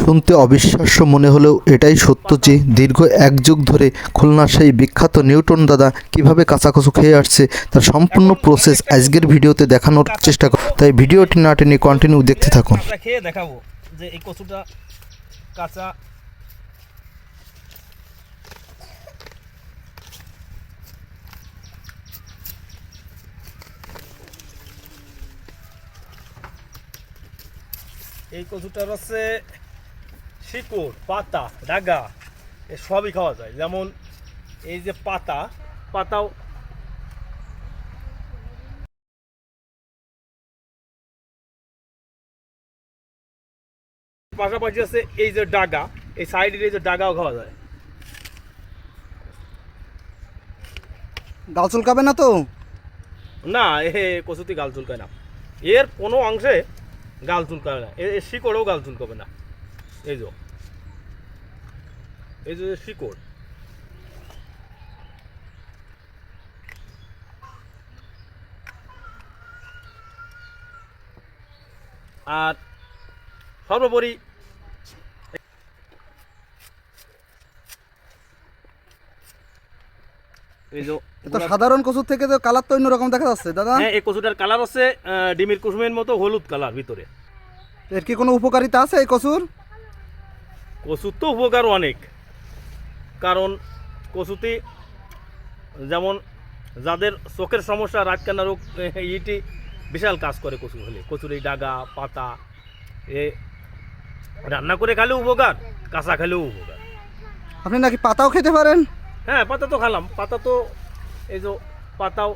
শুনতে অবিশ্বাস্য মনে হলেও এটাই সত্য যে দীর্ঘ এক যুগ ধরে খুলনার সেই বিখ্যাত নিউটন দাদা কীভাবে কাঁচাকচু খেয়ে আসছে, তার সম্পূর্ণ প্রসেস আজকের ভিডিওতে দেখানোর চেষ্টা কর। তাই ভিডিওটি না টেনে কন্টিনিউ দেখতে থাকুন। খেয়ে দেখাবো যে এই কচুটা কাঁচা। এই কচুটার হচ্ছে শিকড় পাতা ডাগা এ সবই খাওয়া যায়। যেমন এই যে পাতা পাতাও পাশাপাশি আছে এই যে ডাগা এই সাইডের এই যে ডাগাও খাওয়া যায়। গাল চুলকাবে না তো? না এ কচুতি গাল চুলকায় না। এর কোনো অংশে গাল চুলকাবে না এর এর শিকড়েও গাল চুলকাবে না। এই যে এই যে শিকড়। আর সর্বোপরি সাধারণ কচুর থেকে তো কালার তো অন্যরকম দেখা যাচ্ছে দাদা? হ্যাঁ এই কচুটার কালার আহ, ডিমের কুসুমের মতো হলুদ কালার ভিতরে। এর কি কোনো উপকারিতা আছে এই কচুর? কচুর তো উপকার অনেক। কারণ কচুতে যেমন যাদের চোখের সমস্যা রাতকানা রোগ ইটি বিশাল কাজ করে কচু হলে। কচুর এই ডাগা পাতা এ রান্না করে খেলেও উপকার কাঁচা খেলেও উপকার। আপনি নাকি পাতাও খেতে পারেন? হ্যাঁ পাতা তো খেলাম। পাতা তো এই যে পাতাও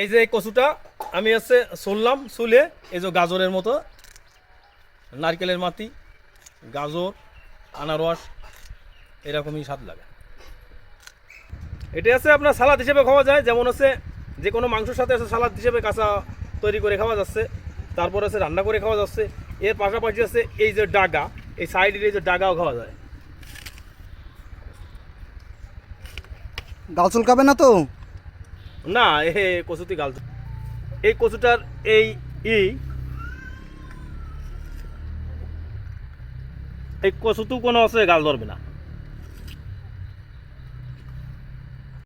এই যে এই কচুটা, আমি হচ্ছে চললাম চুলে এই যে গাজরের মতো, নারকেলের মাটি, গাজর, আনারস, এরকমই স্বাদ লাগে। এটা আছে আপনার সালাদ হিসেবে খাওয়া যায়, যেমন হচ্ছে যে কোনো মাংসের সাথে আছে সালাদ হিসেবে কাঁচা তৈরি করে খাওয়া যাচ্ছে, তারপর আছে রান্না করে খাওয়া যাচ্ছে, এর পাশাপাশি আছে এই যে ডাগা, এই সাইডের এই যে ডাগাও খাওয়া যায়। গাল চুলকাবে না তো? না, এ কচুটি গাল এই কচুটার এই ই, এই কচুটো কোনো আছে, গাল ধরবে না।